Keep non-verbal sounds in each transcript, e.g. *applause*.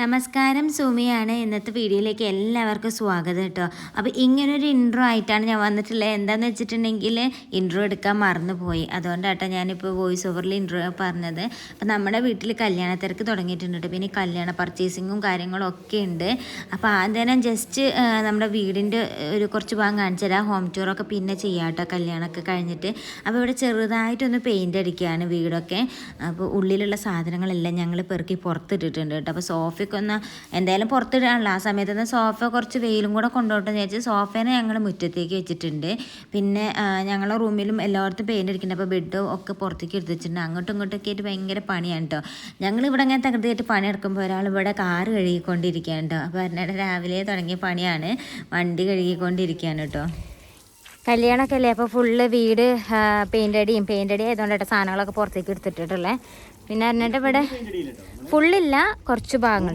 നമസ്കാരം സുമിയാണ്. ഇന്നത്തെ വീഡിയോയിലേക്ക് എല്ലാവർക്കും സ്വാഗതം കേട്ടോ. അപ്പോൾ ഇങ്ങനൊരു ഇൻട്രോ ആയിട്ടാണ് ഞാൻ വന്നിട്ടുള്ളത്. എന്താണെന്ന് വെച്ചിട്ടുണ്ടെങ്കിൽ ഇൻട്രോ എടുക്കാൻ മറന്നുപോയി. അതുകൊണ്ടാട്ടോ ഞാനിപ്പോൾ വോയിസ് ഓവറിൽ ഇൻട്രോ പറഞ്ഞത്. അപ്പോൾ നമ്മുടെ വീട്ടിൽ കല്യാണ തിരക്ക് തുടങ്ങിയിട്ടുണ്ട്. പിന്നെ കല്യാണ പർച്ചേസിങ്ങും കാര്യങ്ങളും ഒക്കെ ഉണ്ട്. അപ്പോൾ ആദ്യം ജസ്റ്റ് നമ്മുടെ വീടിന്റെ ഒരു കുറച്ച് ഭാഗം കാണിച്ചു തരാം. ഹോം ടൂറൊക്കെ പിന്നെ ചെയ്യാം കേട്ടോ. കല്യാണമൊക്കെ കഴിഞ്ഞിട്ട്. അപ്പോൾ ഇവിടെ ചെറുതായിട്ടൊന്ന് പെയിന്റ് അടിക്കുകയാണ് വീടൊക്കെ. അപ്പോൾ ഉള്ളിലുള്ള സാധനങ്ങളെല്ലാം ഞങ്ങൾ പെറുക്കി പുറത്തിട്ടിട്ടുണ്ട് കേട്ടോ. അപ്പോൾ സോഫയൊക്കെ ഒന്ന് എന്തായാലും പുറത്തിടാനുള്ള ആ സമയത്ത് തന്നെ സോഫ കുറച്ച് വെയിലും കൂടെ കൊണ്ടുപോട്ടെന്ന് വിചാരിച്ച് സോഫേനെ ഞങ്ങൾ മുറ്റത്തേക്ക് വെച്ചിട്ടുണ്ട്. പിന്നെ ഞങ്ങളെ റൂമിലും എല്ലായിടത്തും പെയിന്റ് അടിക്കുന്നുണ്ട്. അപ്പോൾ ബെഡും ഒക്കെ പുറത്തേക്ക് എടുത്ത് വെച്ചിട്ടുണ്ട്. അങ്ങോട്ടും ഇങ്ങോട്ടൊക്കെ ആയിട്ട് ഭയങ്കര പണിയാണ് കേട്ടോ ഞങ്ങൾ ഇവിടെ ഇങ്ങനെ തകൃതിയായിട്ട് പണിയെടുക്കുമ്പോൾ ഒരാൾ ഇവിടെ കാറ് കഴുകിക്കൊണ്ടിരിക്കുകയാണ് കേട്ടോ അപ്പോൾ എന്നോട് രാവിലെ തുടങ്ങിയ പണിയാണ്. വണ്ടി കഴുകിക്കൊണ്ടിരിക്കുകയാണ് കേട്ടോ കല്യാണമൊക്കെ അല്ലേ? അപ്പോൾ ഫുള്ള് വീട് പെയിന്റ് അടിയും പെയിന്റ് അടി ആയതുകൊണ്ട് സാധനങ്ങളൊക്കെ പുറത്തേക്ക് എടുത്തിട്ടുള്ളേ പിന്നെ എന്നിട്ട് ഇവിടെ ഫുള്ളില്ല കുറച്ച് ഭാഗങ്ങൾ.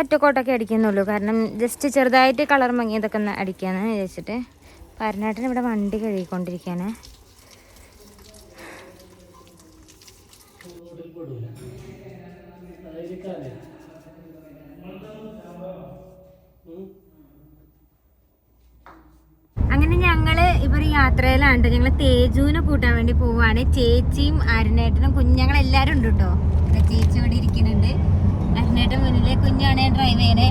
ഒറ്റക്കോട്ടൊക്കെ അടിക്കുന്നുള്ളൂ. കാരണം ജസ്റ്റ് ചെറുതായിട്ട് കളർ മങ്ങിയതൊക്കെ ഒന്ന് അടിക്കാന്ന് വിചാരിച്ചിട്ട്. പരനാട്ടിന് ഇവിടെ വണ്ടി കഴുകിക്കൊണ്ടിരിക്കുകയാണ്. അങ്ങനെ ഞങ്ങൾ ഇവർ യാത്രയിലാണ് ഞങ്ങൾ തേജുവിനെ കൂട്ടാൻ വേണ്ടി പോവാണ്. ചേച്ചിയും അരുണേട്ടനും കുഞ്ഞങ്ങൾ എല്ലാരും ഉണ്ട് കേട്ടോ ചേച്ചി ഇവിടെ ഇരിക്കുന്നുണ്ട്. അരുണേട്ടൻ മുന്നിലെ കുഞ്ഞാണ് ഡ്രൈവ് ചെയ്യണേ.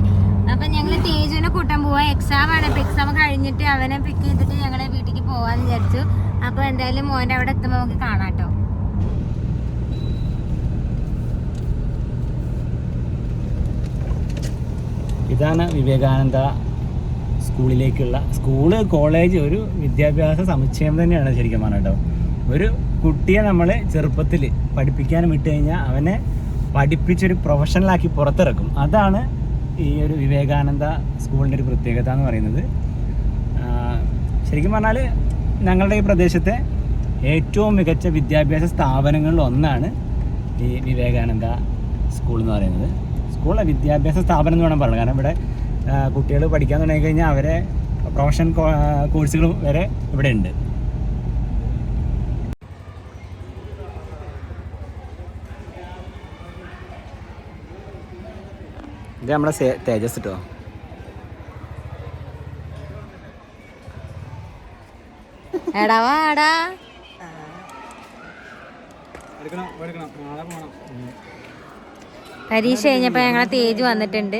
അപ്പൊ ഞങ്ങൾ തേജുവിനെ കൂട്ടാൻ പോവാ. എക്സാം ആണ്. അപ്പൊ എക്സാം കഴിഞ്ഞിട്ട് അവനെ പിക്ക് ചെയ്തിട്ട് ഞങ്ങളെ വീട്ടിലേക്ക് പോവാന്ന് വിചാരിച്ചു. അപ്പൊ എന്തായാലും മോനെ അവിടെ എത്തുമ്പോ നമുക്ക് കാണാം കേട്ടോ ഇതാണ് വിവേകാനന്ദ സ്കൂളിലേക്കുള്ള സ്കൂൾ കോളേജ് ഒരു വിദ്യാഭ്യാസ സമുച്ചയം തന്നെയാണ് ശരിക്കും പറഞ്ഞിട്ടോ ഒരു കുട്ടിയെ നമ്മൾ ചെറുപ്പത്തിൽ പഠിപ്പിക്കാൻ വിട്ട് കഴിഞ്ഞാൽ അവനെ പഠിപ്പിച്ചൊരു പ്രൊഫഷണലാക്കി പുറത്തിറക്കും. അതാണ് ഈ ഒരു വിവേകാനന്ദ സ്കൂളിന്റെ ഒരു പ്രത്യേകത എന്ന് പറയുന്നത്. ശരിക്കും പറഞ്ഞാൽ ഞങ്ങളുടെ ഈ പ്രദേശത്തെ ഏറ്റവും മികച്ച വിദ്യാഭ്യാസ സ്ഥാപനങ്ങളിൽ ഒന്നാണ് ഈ വിവേകാനന്ദ സ്കൂൾ എന്ന് പറയുന്നത്. സ്കൂൾ വിദ്യാഭ്യാസ സ്ഥാപനം എന്ന് വേണം പറയാം കാരണം ഇവിടെ കുട്ടികൾ പഠിക്കാൻ തുടങ്ങി കഴിഞ്ഞാൽ അവരെ പ്രൊഫഷൻ കോഴ്സുകൾ വരെ ഇവിടെ ഉണ്ട്. ഇത് നമ്മുടെ സേ- തേജസ് കേട്ടോ എടാ വാടാ നാളെ പോകണം പരീക്ഷ കഴിഞ്ഞപ്പോ ഞങ്ങളെ തേജ് വന്നിട്ടുണ്ട്.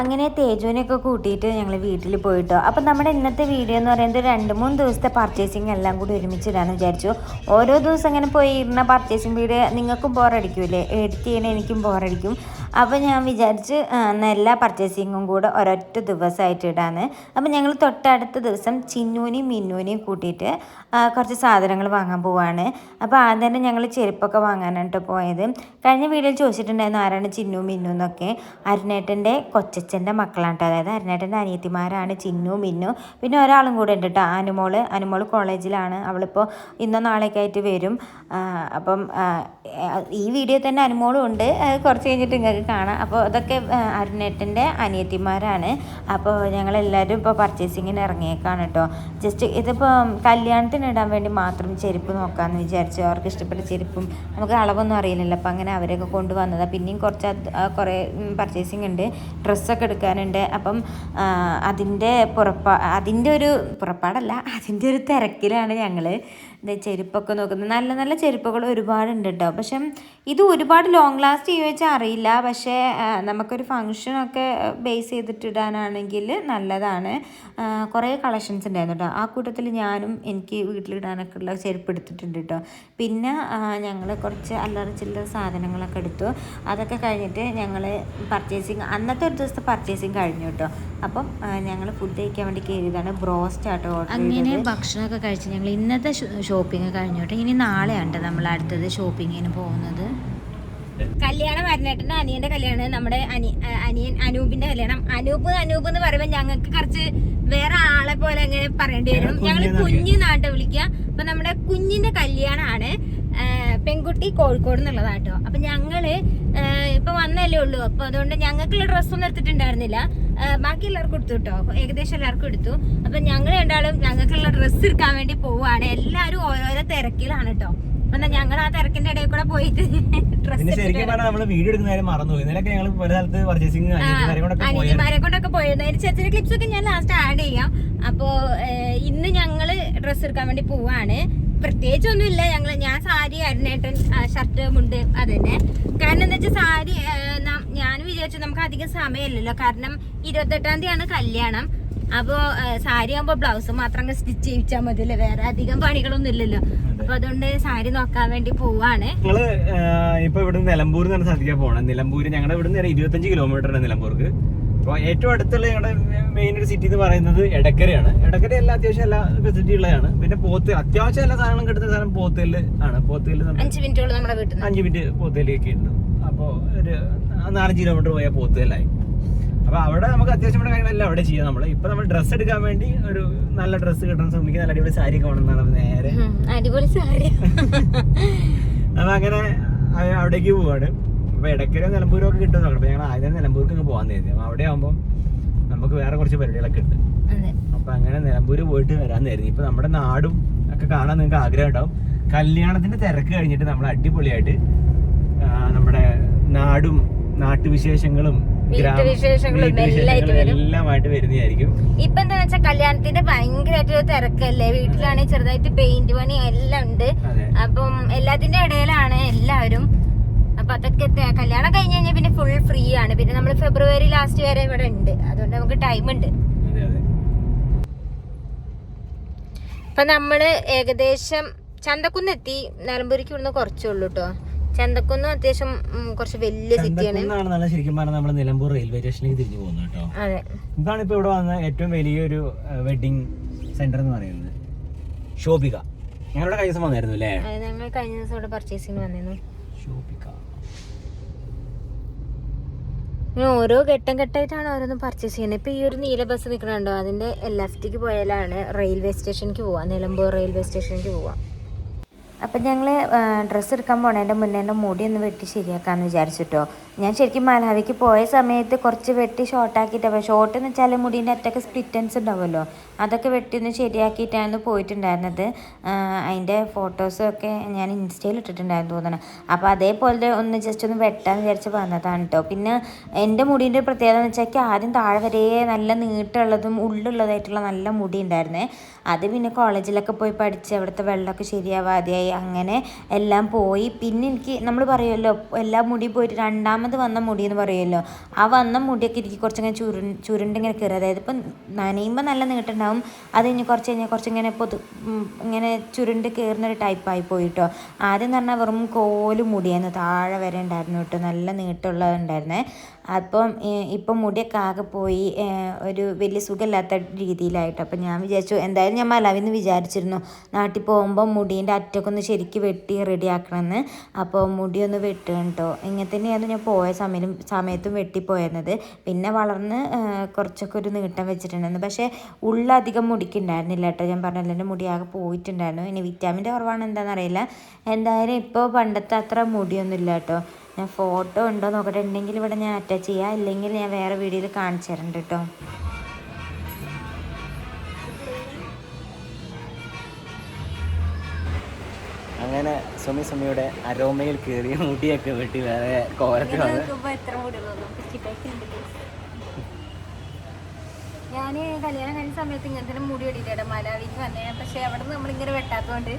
അങ്ങനെ തേജുവിനെയൊക്കെ കൂട്ടിയിട്ട് ഞങ്ങൾ വീട്ടിൽ പോയിട്ടോ. അപ്പം നമ്മുടെ ഇന്നത്തെ വീഡിയോ എന്ന് പറയുന്നത് രണ്ട് മൂന്ന് ദിവസത്തെ പർച്ചേസിങ് എല്ലാം കൂടി ഒരുമിച്ചിടാന്ന് വിചാരിച്ചു. ഓരോ ദിവസം അങ്ങനെ പോയി ഇരുന്ന പർച്ചേസിങ് വീഡിയോ നിങ്ങൾക്കും ബോറടിക്കൂലേ എഡിറ്റ് ചെയ്യണേ എനിക്കും ബോറടിക്കും അപ്പോൾ ഞാൻ വിചാരിച്ച് ആ, എന്നാ എല്ലാ പർച്ചേസിങ്ങും കൂടെ ഒരൊറ്റ ദിവസമായിട്ട് ഇടാന്ന്. അപ്പോൾ ഞങ്ങൾ തൊട്ടടുത്ത ദിവസം ചിന്നൂനെയും മിന്നൂനെയും കൂട്ടിയിട്ട് കുറച്ച് സാധനങ്ങൾ വാങ്ങാൻ പോവാണ്. അപ്പോൾ ആദ്യം തന്നെ ഞങ്ങൾ ചെരുപ്പൊക്കെ വാങ്ങാനായിട്ട് പോയത്. കഴിഞ്ഞ വീഡിയോയിൽ ചോദിച്ചിട്ടുണ്ടായിരുന്നു ആരാണ് ചിന്നു മിന്നു എന്നൊക്കെ. അരുണേട്ടന്റെ കൊച്ചച്ഛന്റെ മക്കളാണ് അതായത് അരുണേട്ടന്റെ അനിയത്തിമാരാണ് ചിന്നു മിന്നു. പിന്നെ ഒരാളും കൂടെ ഉണ്ട് കേട്ടോ അനുമോൾ. അനുമോൾ കോളേജിലാണ്. അവളിപ്പോൾ ഇന്നോ നാളെയൊക്കെ ആയിട്ട് വരും. അപ്പം ഈ വീഡിയോ തന്നെ അനുമോളും ഉണ്ട്. കുറച്ച് കഴിഞ്ഞിട്ട് നിങ്ങൾക്ക് കാണാം. അപ്പോൾ അതൊക്കെ അരുണേട്ടന്റെ അനിയത്തിമാരാണ്. അപ്പോൾ ഞങ്ങളെല്ലാവരും ഇപ്പോൾ പർച്ചേസിങ്ങിന് ഇറങ്ങിയേക്കാണ് കേട്ടോ. ജസ്റ്റ് ഇതിപ്പോൾ കല്യാണത്തിന് ഇടാൻ വേണ്ടി മാത്രം ചെരുപ്പ് നോക്കാമെന്ന് വിചാരിച്ചു. അവർക്ക് ഇഷ്ടപ്പെട്ട ചെരുപ്പും നമുക്ക് അളവൊന്നും അറിയില്ലല്ലോ. അപ്പോൾ അങ്ങനെ അവരൊക്കെ കൊണ്ടുവന്നതാണ് പിന്നെയും കുറച്ച് കുറേ പർച്ചേസിങ് ഉണ്ട്. ഡ്രസ്സൊക്കെ എടുക്കാനുണ്ട്. അപ്പം അതിന്റെ പുറപ്പാ അതിന്റെ ഒരു പുറപ്പാടല്ല അതിന്റെ ഒരു തിരക്കിലാണ് ഞങ്ങൾ ചെരുപ്പൊക്കെ നോക്കുന്നത്. നല്ല നല്ല ചെരുപ്പുകൾ ഒരുപാടുണ്ട് കേട്ടോ പക്ഷെ ഇത് ഒരുപാട് ലോങ് ലാസ്റ്റ് ചെയ്യുക വെച്ചാൽ അറിയില്ല. പക്ഷേ നമുക്കൊരു ഫങ്ഷനൊക്കെ ബേസ് ചെയ്തിട്ടിടാനാണെങ്കിൽ നല്ലതാണ്. കുറേ കളക്ഷൻസ് ഉണ്ടായിരുന്നു കേട്ടോ ആ കൂട്ടത്തിൽ ഞാനും എനിക്ക് വീട്ടിലിടാനൊക്കെ ഉള്ള ചെരുപ്പ് എടുത്തിട്ടുണ്ട് കേട്ടോ പിന്നെ ഞങ്ങൾ കുറച്ച് അല്ലറ ചില്ലറ സാധനങ്ങളൊക്കെ എടുത്തു. അതൊക്കെ കഴിഞ്ഞിട്ട് ഞങ്ങൾ പർച്ചേസിങ് അന്നത്തെ ഒരു ദിവസത്തെ പർച്ചേസിങ് കഴിഞ്ഞു കേട്ടോ അപ്പം ഞങ്ങൾ ഫുഡ് കഴിക്കാൻ വേണ്ടി കയറിയതാണ് ബ്രോസ്റ്റ് ആട്ടോ അങ്ങനെ ഭക്ഷണമൊക്കെ കഴിച്ച് ഞങ്ങൾ ഇന്നത്തെ ഷോപ്പിംഗ് കഴിഞ്ഞോട്ടെ ഇനി നാളെയാണ് നമ്മൾ അടുത്തത് ഷോപ്പിങ്ങിന് പോകുന്നത്. കല്യാണം വരണേട്ടന്റെ അനിയന്റെ കല്യാണം നമ്മുടെ അനി അനിയൻ അനൂപിന്റെ കല്യാണം. അനൂപ് അനൂപ് എന്ന് പറയുമ്പോൾ ഞങ്ങൾക്ക് കുറച്ച് വേറെ ആളെ പോലെ അങ്ങനെ പറയേണ്ടി വരും. ഞങ്ങൾ ഞങ്ങൾ കുഞ്ഞെന്നാ കുഞ്ഞു നാട്ടെ വിളിക്കുക. അപ്പൊ നമ്മുടെ കുഞ്ഞിന്റെ കല്യാണമാണ് പെൺകുട്ടി കോഴിക്കോട് എന്നുള്ളതാട്ടോ. അപ്പൊ ഞങ്ങൾ ഇപ്പൊ വന്നല്ലേ ഉള്ളൂ. അപ്പൊ അതുകൊണ്ട് ഞങ്ങൾക്കുള്ള ഡ്രസ്സൊന്നും എടുത്തിട്ടുണ്ടായിരുന്നില്ല. ബാക്കി എല്ലാവർക്കും എടുത്തു കേട്ടോ ഏകദേശം എല്ലാവർക്കും എടുത്തു. അപ്പൊ ഞങ്ങൾ രണ്ടാളും ഞങ്ങൾക്കുള്ള ഡ്രസ്സ് എടുക്കാൻ വേണ്ടി പോവാണ്. എല്ലാവരും ഓരോരോ തിരക്കിലാണ് കേട്ടോ എന്നാ ഞങ്ങൾ ആ തിരക്കിന്റെ ഇടയിൽ കൂടെ പോയിട്ട് *laughs* ഡ്രസ്സ് ശരിക്കും പറഞ്ഞാൽ നമ്മൾ വീഡിയോ മറന്നു ഇന്നലെയൊക്കെ ഞങ്ങൾ പല സ്ഥലത്ത് പർച്ചേസിങ് അനിയന്മാരെ കൊണ്ടൊക്കെ പോയിരുന്നു. അതിന് ചെറിയ ക്ലിപ്സ് ഒക്കെ ഞാൻ ലാസ്റ്റ് ആഡ് ചെയ്യാം. അപ്പോ ഇന്ന് ഞങ്ങൾ ഡ്രസ്സ് എടുക്കാൻ വേണ്ടി പോവാണ്. പ്രത്യേകിച്ച് ഒന്നുമില്ല ഞങ്ങൾ ഞാൻ സാരി അരുണേട്ടൻ ഷർട്ട് മുണ്ട് അതന്നെ. കാരണം എന്താ വെച്ചാൽ സാരി ഞാൻ വിചാരിച്ചു നമുക്ക് അധികം സമയമില്ലല്ലോ. കാരണം ഇരുപത്തെട്ടാം തീയതിയാണ് കല്യാണം. അപ്പോ ഏഹ്, സാരി ആകുമ്പോ ബ്ലൗസ് മാത്രം സ്റ്റിച്ച് ചെയ്യിച്ചാൽ മതിയല്ലേ? വേറെ അധികം പണികളൊന്നും ഇല്ലല്ലോ. അപ്പൊ അതുകൊണ്ട് സാരി നോക്കാൻ വേണ്ടി പോവാണ്. ഇപ്പൊ ഇവിടെ നിലമ്പൂർ പോകണം നിലമ്പൂർ ഞങ്ങളുടെ ഇവിടെ നിന്ന് ഇരുപത്തഞ്ച് കിലോമീറ്റർ ആണ് നിലമ്പൂർക്ക്. അപ്പോൾ ഏറ്റവും അടുത്തുള്ള ഞങ്ങളുടെ മെയിൻ ഒരു സിറ്റി എന്ന് പറയുന്നത് എടക്കരയാണ്. എടക്കര എല്ലാ അത്യാവശ്യം എല്ലാ ഫെസിലിറ്റി ഉള്ളതാണ്. പിന്നെ പോത്ത് അത്യാവശ്യം എല്ലാ സാധനങ്ങളും കിട്ടുന്ന സ്ഥലം പോത്തേൽ ആണ്. പോത്തേൽ അഞ്ച് മിനിറ്റ് നമ്മുടെ വീട്ടിൽ അഞ്ച് മിനിറ്റ് പോത്തേലേക്ക് ഉണ്ട് അപ്പോൾ ഒരു നാലഞ്ച് കിലോമീറ്റർ പോയാൽ പോത്തേലായി അപ്പൊ അവിടെ നമുക്ക് അത്യാവശ്യം ഇവിടെ കാര്യങ്ങളെല്ലാം അവിടെ ചെയ്യാം നമ്മൾ ഇപ്പൊ നമ്മൾ ഡ്രസ്സ് എടുക്കാൻ വേണ്ടി ഒരു നല്ല ഡ്രസ്സ് കിട്ടാൻ ശ്രമിക്കുക നല്ല അടിപൊളി സാരി ഒക്കെ വേണമെന്നാണ് നമ്മൾ നേരെ. അടിപൊളി സാരി *laughs* അപ്പൊ അങ്ങനെ അവിടേക്ക് പോവാണ്. അപ്പൊ ഇടയ്ക്കര നിലമ്പൂരും ഒക്കെ കിട്ടും നോക്കണം അപ്പൊ ഞങ്ങൾ ആദ്യം നിലമ്പൂർക്ക് അങ്ങ് പോകാൻ തരുന്നത് അപ്പോൾ അവിടെ ആകുമ്പോൾ നമുക്ക് വേറെ കുറച്ച് പരിപാടികളൊക്കെ ഉണ്ട്. അതെ. അപ്പൊ അങ്ങനെ നിലമ്പൂര് പോയിട്ട് വരാൻ തരുന്നു ഇപ്പൊ നമ്മുടെ നാടും ഒക്കെ കാണാൻ നിങ്ങൾക്ക് ആഗ്രഹം ഉണ്ടാവും. കല്യാണത്തിന്റെ തിരക്ക് കഴിഞ്ഞിട്ട് നമ്മൾ അടിപൊളിയായിട്ട് നമ്മുടെ നാടും നാട്ടുവിശേഷങ്ങളും എല്ലാമായിട്ട് വരും. എല്ലാമായിട്ട് വരുന്നതായിരിക്കും. ഇപ്പൊ എന്താ വെച്ചാൽ കല്യാണത്തിന്റെ ഭയങ്കരമായിട്ട് തിരക്കല്ലേ? വീട്ടിലാണെങ്കിൽ ചെറുതായിട്ട് പെയിന്റ് പണി എല്ലാം ഉണ്ട്. അപ്പം എല്ലാത്തിന്റെ ഇടയിലാണ് എല്ലാവരും അപ്പൊ അതൊക്കെ കല്യാണം കഴിഞ്ഞ് കഴിഞ്ഞാൽ പിന്നെ ഫുൾ ഫ്രീ ആണ്. പിന്നെ നമ്മൾ ഫെബ്രുവരി ലാസ്റ്റ് വരെ ഇവിടെ ഉണ്ട്. അതുകൊണ്ട് നമുക്ക് ടൈം ഉണ്ട്. അപ്പൊ നമ്മൾ ഏകദേശം ചന്തക്കുന്ന് എത്തി. നിലമ്പൂരിക്ക് ഇവിടുന്ന് കുറച്ചേ ഉള്ളൂ കേട്ടോ ചന്തക്കുന്ന് അത്യാവശ്യം കുറച്ച് വലിയ സിറ്റിയാണ് ശരിക്കും പറഞ്ഞാൽ നമ്മൾ നിലമ്പൂർ റെയിൽവേ സ്റ്റേഷനിലേക്ക് തിരിഞ്ഞു പോകുന്നത് കേട്ടോ അതെ. ഇതാണ് ഇപ്പൊ ഇവിടെ വന്ന ഏറ്റവും വലിയൊരു വെഡിങ് സെന്റർ എന്ന് പറയുന്നത്. ശോഭിക ഞങ്ങളുടെ കഴിഞ്ഞ ദിവസം വന്നായിരുന്നു അല്ലേ? ഞങ്ങൾ കഴിഞ്ഞ ദിവസം ഇവിടെ പർച്ചേസിങ് വന്നിരുന്നു ശോഭിക ഇങ്ങനെ ഓരോ ഘട്ടം ഘട്ടമായിട്ടാണ് ഓരോന്നും പർച്ചേസ് ചെയ്യുന്നത്. ഇപ്പൊ ഈ ഒരു നീല ബസ് നിൽക്കണുണ്ടോ അതിന്റെ ലെഫ്റ്റിക്ക് പോയാലാണ് റെയിൽവേ സ്റ്റേഷനിലേക്ക് പോവാം. നിലമ്പൂർ റെയിൽവേ സ്റ്റേഷനിലേക്ക് പോവാം. അപ്പം ഞങ്ങൾ ഡ്രസ്സ് എടുക്കാൻ പോണതിന്റെ മുന്നേ എന്റെ മുടി ഒന്ന് വെട്ടി ശരിയാക്കാമെന്ന് വിചാരിച്ചിട്ടോ. ഞാൻ ശരിക്കും മലാവിക്ക് പോയ സമയത്ത് കുറച്ച് വെട്ടി ഷോർട്ടാക്കിയിട്ട് ഷോർട്ട് എന്ന് വെച്ചാൽ മുടീന്റെ അറ്റൊക്കെ സ്പ്ലിറ്റൻസ് ഉണ്ടാവുമല്ലോ. അതൊക്കെ വെട്ടി ഒന്ന് ശരിയാക്കിയിട്ടാണ് പോയിട്ടുണ്ടായിരുന്നത്. അതിന്റെ ഫോട്ടോസൊക്കെ ഞാൻ ഇൻസ്റ്റയിൽ ഇട്ടിട്ടുണ്ടായിരുന്നു തോന്നണം. അപ്പോൾ അതേപോലെ ഒന്ന് ജസ്റ്റ് ഒന്ന് വെട്ടാൻ വിചാരിച്ച് വന്നതാണ് കേട്ടോ പിന്നെ എന്റെ മുടീന്റെ പ്രത്യേകത എന്ന് വെച്ചാൽ ആദ്യം താഴെ വരെ നല്ല നീട്ടമുള്ളതും ഉള്ളുള്ളതായിട്ടുള്ള നല്ല മുടി ഉണ്ടായിരുന്നേ. അത് പിന്നെ കോളേജിലൊക്കെ പോയി പഠിച്ച് അവിടുത്തെ വെള്ളമൊക്കെ ശരിയാവാതെയായി. അങ്ങനെ എല്ലാം പോയി. പിന്നെ എനിക്ക് നമ്മൾ പറയുമല്ലോ എല്ലാ മുടി പോയിട്ട് രണ്ടാമത് വന്ന മുടി എന്ന് പറയുമല്ലോ ആ വന്ന മുടിയൊക്കെ എനിക്ക് കുറച്ചിങ്ങനെ ചുരു ചുരുണ്ടിങ്ങനെ കയറി. അതായത് ഇപ്പം നനയുമ്പോൾ നല്ല നീട്ടുണ്ടാവും അത് കഴിഞ്ഞ് കുറച്ച് കഴിഞ്ഞാൽ കുറച്ചിങ്ങനെ പൊതു ഇങ്ങനെ ചുരുണ്ട് കയറുന്നൊരു ടൈപ്പായി പോയിട്ടോ. ആദ്യം എന്ന് പറഞ്ഞാൽ വെറും കോൽ മുടിയായിരുന്നു താഴെ വരെ ഉണ്ടായിരുന്നു കേട്ടോ നല്ല നീട്ടമുള്ളത് ഉണ്ടായിരുന്നേ അപ്പം ഇപ്പം മുടിയൊക്കെ ആകെ പോയി ഒരു വലിയ സുഖമില്ലാത്ത രീതിയിലായിട്ട്. അപ്പം ഞാൻ വിചാരിച്ചു എന്തായാലും ഞാൻ മലാവിന്ന് വിചാരിച്ചിരുന്നു നാട്ടിൽ പോകുമ്പോൾ മുടീന്റെ അറ്റൊക്കെ ശരിക്ക് വെട്ടി റെഡിയാക്കണമെന്ന്. അപ്പോൾ മുടിയൊന്ന് വെട്ടുക കേട്ടോ. ഇങ്ങനെ തന്നെയായിരുന്നു ഞാൻ പോയ സമയം സമയത്തും വെട്ടിപ്പോയിരുന്നത്. പിന്നെ വളർന്ന് കുറച്ചൊക്കെ ഒരു നീട്ടം വെച്ചിട്ടുണ്ടായിരുന്നു. പക്ഷേ ഉള്ളധികം മുടിക്കുണ്ടായിരുന്നില്ല കേട്ടോ. ഞാൻ പറഞ്ഞല്ലോ എന്റെ മുടിയാകെ പോയിട്ടുണ്ടായിരുന്നു. ഇനി വിറ്റാമിന്റെ കുറവാണ് എന്താണെന്നറിയില്ല എന്തായാലും ഇപ്പോൾ പണ്ടത്തെ അത്ര മുടിയൊന്നും ഇല്ല കേട്ടോ. ഞാൻ ഫോട്ടോ ഉണ്ടോ നോക്കട്ടെ ഉണ്ടെങ്കിൽ ഇവിടെ ഞാൻ അറ്റാച്ച് ചെയ്യാം. ഇല്ലെങ്കിൽ ഞാൻ വേറെ വീഡിയോയിൽ കാണിച്ചു തരണ്ട് കേട്ടോ അങ്ങനെ സുമി സുമിയുടെ അരോമയിൽ കയറി മുടിയൊക്കെ വെട്ടി വേറെ കോലത്തിൽ ഞാൻ ഞാൻ കല്യാണം കഴിഞ്ഞ സമയത്ത് ഇങ്ങനെ തന്നെ മുടി വെട്ടിയിട്ടാണ് മലയാളിക്ക് വന്നേ. പക്ഷെ അവിടെ നിന്ന് നമ്മളിങ്ങനെ വെട്ടാത്തതുകൊണ്ട്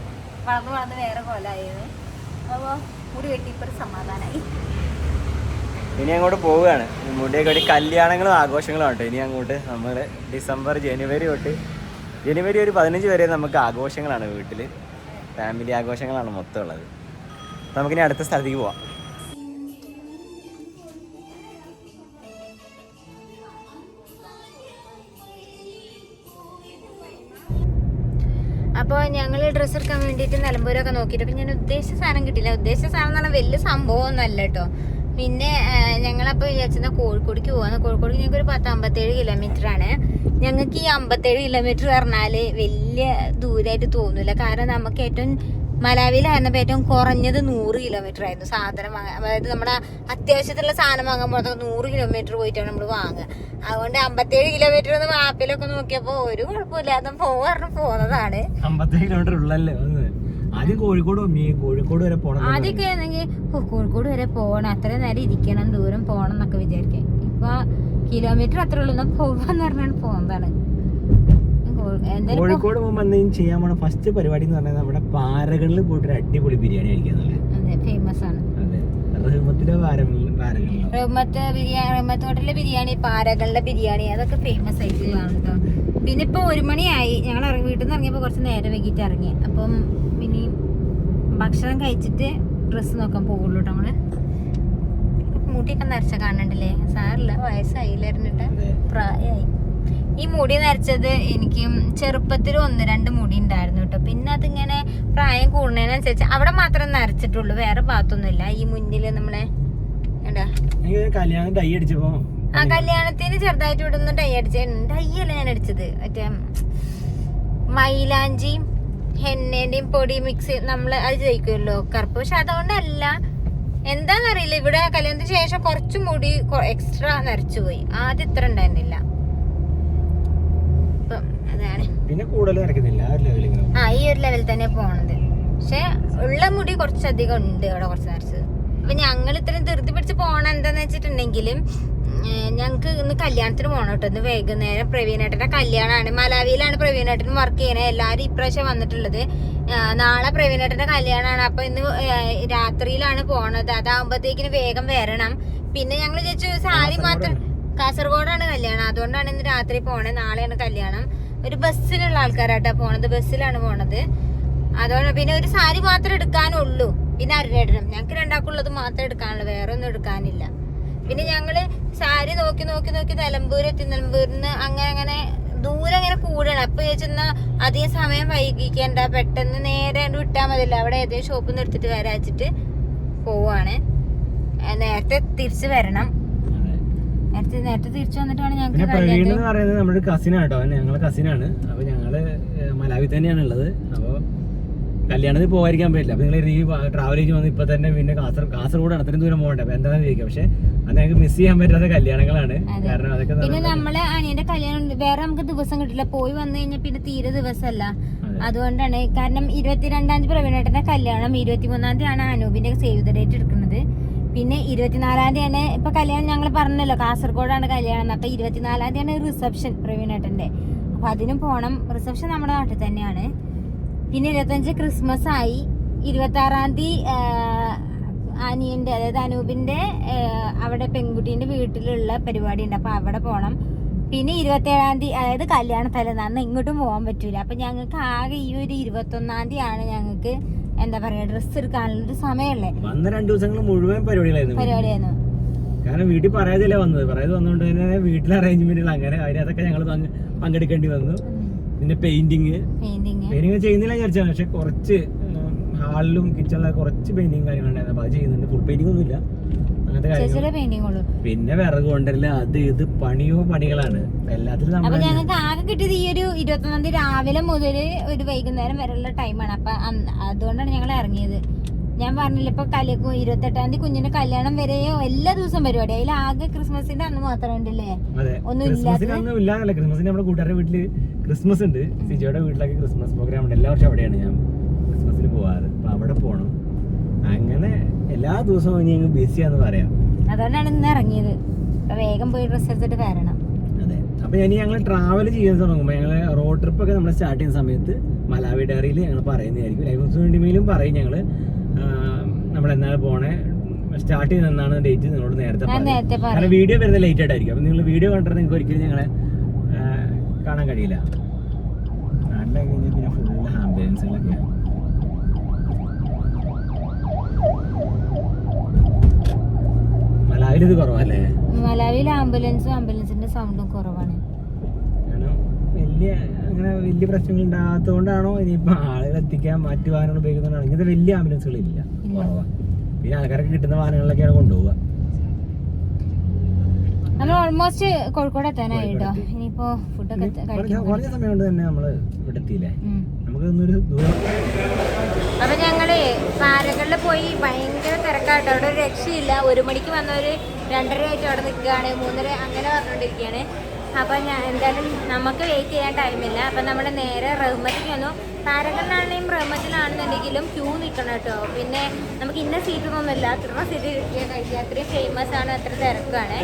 വളർന്ന് വളർന്ന് വേറെ കോലായിരുന്നു അപ്പോൾ മുടി വെട്ടിയപ്പോൾ ഒരു സമാധാനമായി ഇനി അങ്ങോട്ട് പോവുകയാണ്. മുടിയൊക്കെ കല്യാണങ്ങളും ആഘോഷങ്ങളും ആണ് ഇനി അങ്ങോട്ട് നമ്മൾ ഡിസംബർ ജനുവരി തൊട്ട് ജനുവരി ഒരു പതിനഞ്ച് വരെ നമുക്ക് ആഘോഷങ്ങളാണ് വീട്ടിൽ ഫാമിലി ആഘോഷങ്ങളാണ് മൊത്തം ഉള്ളത്. നമുക്കിനി അടുത്ത സ്ഥലത്തേക്ക് പോവാം. ഡ്രസ്സ് എടുക്കാൻ വേണ്ടിയിട്ട് നിലമ്പൂരൊക്കെ നോക്കിയിട്ട്. അപ്പം ഞാൻ ഉദ്ദേശിച്ച സാധനം കിട്ടില്ല ഉദ്ദേശിച്ച സാധനം എന്ന് പറഞ്ഞാൽ വലിയ സംഭവമൊന്നുമല്ല കേട്ടോ. പിന്നെ ഞങ്ങളപ്പോൾ വിചാരിച്ചത് കോഴിക്കോടേക്ക് പോകാന്ന് കോഴിക്കോട് ഞങ്ങൾക്ക് ഒരു പത്ത് അമ്പത്തേഴ് കിലോമീറ്റർ ആണ്. ഞങ്ങൾക്ക് ഈ അമ്പത്തേഴ് കിലോമീറ്റർ പറഞ്ഞാൽ വലിയ ദൂരമായിട്ട് തോന്നില്ല കാരണം നമുക്ക് ഏറ്റവും മലാവിയിലായിരുന്നപ്പോൾ ഏറ്റവും കുറഞ്ഞത് നൂറ് കിലോമീറ്റർ ആയിരുന്നു സാധനം വാങ്ങാൻ. അതായത് നമ്മുടെ അത്യാവശ്യത്തിലുള്ള സാധനം വാങ്ങാൻ പോകുന്നത് നൂറ് കിലോമീറ്റർ പോയിട്ടാണ് നമ്മൾ വാങ്ങുക. അതുകൊണ്ട് അമ്പത്തേഴ് കിലോമീറ്റർ ഒന്ന് മാപ്പിലൊക്കെ നോക്കിയപ്പോൾ ഒരു കുഴപ്പമില്ലാതെ പോകാറിന് പോകുന്നതാണ് അമ്പത്തേഴ് കിലോമീറ്റർ ഉള്ളല്ലേ ആദ്യം കോഴിക്കോട് കോഴിക്കോട് വരെ പോകണം ആദ്യമൊക്കെ ആണെങ്കിൽ കോഴിക്കോട് വരെ പോകണം അത്രയും നേരം ഇരിക്കണം ദൂരം പോകണം എന്നൊക്കെ വിചാരിക്കാം ഇപ്പൊ കിലോമീറ്റർ അത്ര ഉള്ളൂ. പോവാന്ന് പറഞ്ഞാണ് പോകുന്നതാണ് കോഴിക്കോട് പോകുമ്പോൾ എന്തെങ്കിലും ചെയ്യാൻ പോണ ഫസ്റ്റ് പരിപാടി എന്ന് പറഞ്ഞാൽ നമ്മുടെ പാരകളിൽ പോയിട്ട് ഒരു അടിപൊളി ബിരിയാണി കഴിക്കാന്നുള്ളത്. അതെ ഫേമസ് ആണ്. റഹ്മത്ത് ബിരിയാണി റഹ്മത്ത് ഹോട്ടലിലെ ബിരിയാണി പാരകളുടെ ബിരിയാണി അതൊക്കെ ഫേമസ് ആയിട്ടുള്ളതാണ് കേട്ടോ. പിന്നെ ഇപ്പൊ ഒരു മണിയായി. ഞങ്ങൾ വീട്ടിൽ നിന്ന് ഇറങ്ങിയപ്പോൾ കുറച്ച് നേരം വൈകിട്ട് ഇറങ്ങി. അപ്പം പിന്നെ ഭക്ഷണം കഴിച്ചിട്ട് ഡ്രസ്സ് നോക്കാൻ പോകുള്ളൂ കേട്ടോ നമ്മൾ. മുടിയൊക്കെ നരച്ച കാണണ്ടല്ലേ സാറില്ല വയസ്സായില്ലായിരുന്നിട്ട് പ്രായമായി ഈ മുടി നരച്ചത് എനിക്ക് ചെറുപ്പത്തിൽ ഒന്ന് രണ്ട് മുടി ഉണ്ടായിരുന്നു കേട്ടോ. പിന്നെ അതിങ്ങനെ പ്രായം കൂടുന്നതിനനുസരിച്ച് അവിടെ മാത്രം നരച്ചിട്ടുള്ളൂ വേറെ ഭാഗത്തൊന്നുമില്ല. ഈ മുന്നിൽ നമ്മളെ ആ കല്യാണത്തിന് ചെറുതായിട്ട് ഇവിടെ നിന്ന് ഡൈ അടിച്ച ഡൈ അല്ല ഞാൻ അടിച്ചത്. മറ്റേ മൈലാഞ്ചിയും ഹെന്നേന്റെയും പൊടി മിക്സ് നമ്മൾ അത് ജയിക്കുമല്ലോ കറുപ്പ്. പക്ഷെ അതുകൊണ്ടല്ല എന്താണെന്നറിയില്ല ഇവിടെ കല്യാണത്തിന് ശേഷം കുറച്ച് മുടി എക്സ്ട്രാ നരച്ചു പോയി ആദ്യം ഇത്ര ഉണ്ടായിരുന്നില്ല. പിന്നെ കൂടുതൽ വരയ്ക്കുന്നില്ല ആ ഈ ഒരു ലെവലിൽ തന്നെ പോണത്. പക്ഷെ ഉള്ള മുടി കുറച്ചധികം ഉണ്ട് അവിടെ കുറച്ച് നേരത്ത് അപ്പൊ ഞങ്ങൾ ഇത്രയും ധൃതി പിടിച്ച് പോണ എന്താന്ന് വെച്ചിട്ടുണ്ടെങ്കിലും ഞങ്ങൾക്ക് ഇന്ന് കല്യാണത്തിന് പോകണം കേട്ടോ. ഇന്ന് വൈകുന്നേരം പ്രവീണേട്ടന്റെ കല്യാണമാണ് മലാവിയിലാണ് പ്രവീണേട്ടൻ വർക്ക് ചെയ്യണത് എല്ലാവരും ഇപ്രാവശ്യം വന്നിട്ടുള്ളത്. നാളെ പ്രവീണേട്ടന്റെ കല്യാണമാണ് അപ്പൊ ഇന്ന് രാത്രിയിലാണ് പോണത്. അതാകുമ്പോഴത്തേക്കിന് വേഗം വരണം. പിന്നെ ഞങ്ങൾ ചോദിച്ചു സാരി മാത്രം കാസർഗോഡാണ് കല്യാണം. അതുകൊണ്ടാണ് ഇന്ന് രാത്രി പോണേ. നാളെയാണ് കല്യാണം. ഒരു ബസ്സിലുള്ള ആൾക്കാരാട്ടാ പോണത് ബസ്സിലാണ് പോണത്. അതുകൊണ്ട് പിന്നെ ഒരു സാരി മാത്രം എടുക്കാനുള്ളൂ. പിന്നെ അരടണം. ഞങ്ങൾക്ക് രണ്ടാക്കുള്ളത് മാത്രം എടുക്കാനുള്ളൂ. വേറെ ഒന്നും എടുക്കാനില്ല. പിന്നെ ഞങ്ങൾ സാരി നോക്കി നോക്കി നോക്കി നിലമ്പൂർ എത്തി. നിലമ്പൂരിന്ന് അങ്ങനെ അങ്ങനെ ദൂരം അങ്ങനെ കൂടണം. അപ്പൊ ചോദിച്ചെന്നാ അധികം സമയം വൈകിക്കണ്ട. പെട്ടെന്ന് നേരെ വിട്ടാൽ വിട്ടാ മതിയല്ലോ. അവിടെ ഏതെങ്കിലും ഷോപ്പിൽ നിന്ന് എടുത്തിട്ട് വരാച്ചിട്ട് പോവാണ്. നേരത്തെ തിരിച്ചു വരണം. നേരത്തെ നേരത്തെ തിരിച്ചു പിന്നെ പ്രവീൺ കല്യാണത്തിന് എന്ന് പറയുന്നത് നമ്മുടെ കസിനാണ് കേട്ടോ ഞങ്ങളെ കസിനാണ് അപ്പൊ ഞങ്ങൾ മലാവി തന്നെയാണ് ഉള്ളത്. അപ്പൊ കല്യാണത്തിന് പോകാതിരിക്കാൻ പറ്റില്ല. അപ്പൊ നിങ്ങൾ ഈ ട്രാവൽ ചെയ്ത് വന്ന് ഇപ്പൊ തന്നെ പിന്നെ കാസർഗോഡ് കാസർഗോഡ് അത്രയും ദൂരം പോകണ്ടേ. അപ്പൊ എന്താണെന്ന് ചോദിക്കാം. പക്ഷെ അത് ഞങ്ങൾക്ക് മിസ് ചെയ്യാൻ പറ്റാത്ത കല്യാണങ്ങളാണ്. കാരണം അതൊക്കെ പിന്നെ നമ്മളെ അനിയന്റെ കല്യാണം വേറെ നമുക്ക് ദിവസം കിട്ടില്ല. പോയി വന്നു കഴിഞ്ഞാൽ പിന്നെ തീരെ ദിവസമല്ല അതെ. അതുകൊണ്ടാണ്. കാരണം ഇരുപത്തിരണ്ടാം തീയതി പ്രവീണേട്ടന്റെ കല്യാണം ഇരുപത്തിമൂന്നാം ആണ് അനൂപിന്റെ സേവ് ദ ഡേറ്റ് എടുക്കുന്നത്. പിന്നെ ഇരുപത്തിനാലാം തീയതിയാണ് ഇപ്പൊ കല്യാണം ഞങ്ങൾ പറഞ്ഞല്ലോ കാസർഗോഡാണ് കല്യാണം. അപ്പൊ ഇരുപത്തിനാലാം തീയതിയാണ് റിസപ്ഷൻ പ്രവീണേട്ടന്റെ അപ്പൊ അതിനും പോണം. റിസപ്ഷൻ നമ്മുടെ നാട്ടിൽ തന്നെയാണ്. പിന്നെ ഇരുപത്തഞ്ച് ക്രിസ്മസ് ആയി. ഇരുപത്തി ആറാം തീയതി അനിയന്റെ അതായത് അനൂപിന്റെ അവിടെ പെൺകുട്ടിന്റെ വീട്ടിലുള്ള പരിപാടി ഉണ്ട് അപ്പൊ അവിടെ പോണം. പിന്നെ ഇരുപത്തി ഏഴാം തീയതി അതായത് കല്യാണ തലേന്നാന്ന് ഇങ്ങോട്ടും പോകാൻ പറ്റൂല. അപ്പൊ ഞങ്ങൾക്ക് ആകെ ഈ ഒരു ഇരുപത്തി ഒന്നാം തീയതി ആണ് ഞങ്ങൾക്ക് എന്താ പറയാ ഡ്രസ്സ് എടുക്കാനുള്ള ഒരു സമയമല്ലേ വന്ന രണ്ടു ദിവസങ്ങൾ മുഴുവൻ പരിപാടികളായിരുന്നു പരിപാടിയായിരുന്നു. കാരണം വീട്ടിൽ പറയാതില്ല വന്നത്. പറയാതെ വന്നുകൊണ്ട് തന്നെ വീട്ടിലെ അറേഞ്ച്മെന്റുകൾ അങ്ങനെ അതിനകത്തൊക്കെ ഞങ്ങൾ പങ്കെടുക്കേണ്ടി വന്നു. പിന്നെ പെയിന്റിങ് പെയിന്റിങ് ചെയ്യുന്നില്ല വിചാരിച്ചാണ്. പക്ഷെ കുറച്ച് ഹാളിലും കിച്ചണിലൊക്കെ കുറച്ച് പെയിന്റിങ് കാര്യങ്ങളുണ്ടായിരുന്നു അപ്പൊ അത് ചെയ്യുന്നുണ്ട്. ഫുൾ പെയിന്റിംഗ് ഒന്നുമില്ല. അങ്ങനത്തെ കാര്യങ്ങൾ പിന്നെ വിറക് കൊണ്ടല്ല അത് ഇത് പണിയോ പണികളാണ്. എല്ലാത്തിലും അപ്പൊ ഞങ്ങൾക്ക് ആകെ കിട്ടിയത് ഈ ഒരു ഇരുപത്തൊന്നാം തീയതി രാവിലെ മുതൽ ഒരു വൈകുന്നേരം വരെയുള്ള ടൈമാണ് അപ്പൊ അതുകൊണ്ടാണ് ഞങ്ങൾ ഇറങ്ങിയത്. ഞാൻ പറഞ്ഞില്ല ഇപ്പൊ കല്യാക്കും ഇരുപത്തെട്ടാം തീയതി കുഞ്ഞിന്റെ കല്യാണം വരെയോ എല്ലാ ദിവസം പരിപാടി. അതിൽ ആകെ ക്രിസ്മസിന്റെ അന്ന് മാത്രം ഉണ്ടല്ലേ? ഒന്നുമില്ല ഒന്നും ക്രിസ്മസിന് ഇല്ലാത്തത് ഒന്നും ഇല്ലാന്നല്ല ക്രിസ്മസിന് നമ്മുടെ കൂട്ടുകാരുടെ വീട്ടിൽ ക്രിസ്മസ് ഉണ്ട്. സിജോയുടെ വീട്ടിലൊക്കെ ക്രിസ്മസ് പ്രോഗ്രാം ഉണ്ട്. എല്ലാ വർഷം അവിടെയാണ് ഞാൻ ക്രിസ്മസിന് പോവാറ്. അപ്പൊ അവിടെ പോണം. അങ്ങനെ എല്ലാ ദിവസവും ഇനി അങ്ങ് ബിസിയാന്ന് പറയാം. അതുകൊണ്ടാണ് ഇന്ന് ഇറങ്ങിയത്. അപ്പൊ വേഗം പോയി ഡ്രസ് എടുത്തിട്ട് വരണം. അതെ. അപ്പൊ ഇനി ഞങ്ങൾ ട്രാവൽ ചെയ്യാൻ തുടങ്ങുമ്പോൾ ഞങ്ങൾ റോഡ് ട്രിപ്പ് ഒക്കെ നമ്മൾ സ്റ്റാർട്ട് ചെയ്യുന്ന സമയത്ത് മലാവി ഡയറിയിൽ ഞങ്ങൾ പറയുന്നതായിരിക്കും. ലൈഫ് വേണ്ടിമേലും പറയും ഞങ്ങൾ നമ്മൾ എന്നാണ് പോണേ സ്റ്റാർട്ട് ചെയ്യുന്നതാണ് ഡേറ്റ് നിങ്ങളോട് നേരത്തെ കാരണം വീഡിയോ വരുന്നത് ലേറ്റ് ആയിട്ടായിരിക്കും. അപ്പൊ നിങ്ങൾ വീഡിയോ കണ്ടിട്ട് നിങ്ങൾക്ക് ഒരിക്കലും ഞങ്ങളെ കാണാൻ കഴിയില്ല. നാട്ടിലൊക്കെ കഴിഞ്ഞാൽ പിന്നെ ഫുള്ള് ആംബുലൻസുകളൊക്കെയാണ് മലാവിൽ ഇത് കുറവല്ലേ? മലാവിയിൽ ആംബുലൻസും ആംബുലൻസിന്റെ സൗണ്ടും കുറവാണ്. വലിയ അങ്ങനെ വലിയ പ്രശ്നങ്ങൾ ഉണ്ടാകാത്തതുകൊണ്ടാണോ ഇനിയിപ്പോ ആളുകൾ എത്തിക്കാൻ മറ്റു വാഹനങ്ങൾ ഉപയോഗിക്കുന്നതാണോ ഇങ്ങനത്തെ വലിയ ആംബുലൻസുകളില്ല. ഇല്ല. കുറവാണ് പിന്നെ ആൾക്കാർക്ക് കിട്ടുന്ന വാഹനങ്ങളിലൊക്കെയാണ് കൊണ്ടുപോവുക. നമ്മൾ ഓൾമോസ്റ്റ് കോഴിക്കോട് എത്താനായിട്ടോ? കോഴിക്കോട് എത്തി. ഇനിയിപ്പോ ഫുഡൊക്കെ കുറഞ്ഞ സമയം കൊണ്ട് തന്നെ നമ്മൾ ഇവിടെ എത്തിയില്ലേ? നമുക്ക് ഇന്നൊരു ദൂരം അപ്പൊ ഞങ്ങൾ പാലകളിൽ പോയി ഭയങ്കര തിരക്കാട്ടോ. അവിടെ ഒരു രക്ഷയില്ല. ഒരു മണിക്ക് വന്നവര് രണ്ടര ആയിട്ട് അവിടെ നിൽക്കുകയാണ്. മൂന്നര അങ്ങനെ പറഞ്ഞുകൊണ്ടിരിക്കുകയാണ് അപ്പൊ ഞാൻ എന്തായാലും നമുക്ക് വെയിറ്റ് ചെയ്യാൻ ടൈമില്ല അപ്പൊ നമ്മൾ നേരെ റഹ്മത്തിക്ക് വന്നു. പാരകളിലാണെങ്കിലും റഹ്മത്തിലാണെന്നുണ്ടെങ്കിലും ക്യൂ നിൽക്കണം കേട്ടോ. പിന്നെ നമുക്ക് ഇന്ന സീറ്റൊന്നുമില്ല അത്ര സീറ്റ് കിട്ടിയാൽ കഴിക്കുക അത്രയും ഫേമസ് ആണ്. അത്ര തിരക്കാണ്.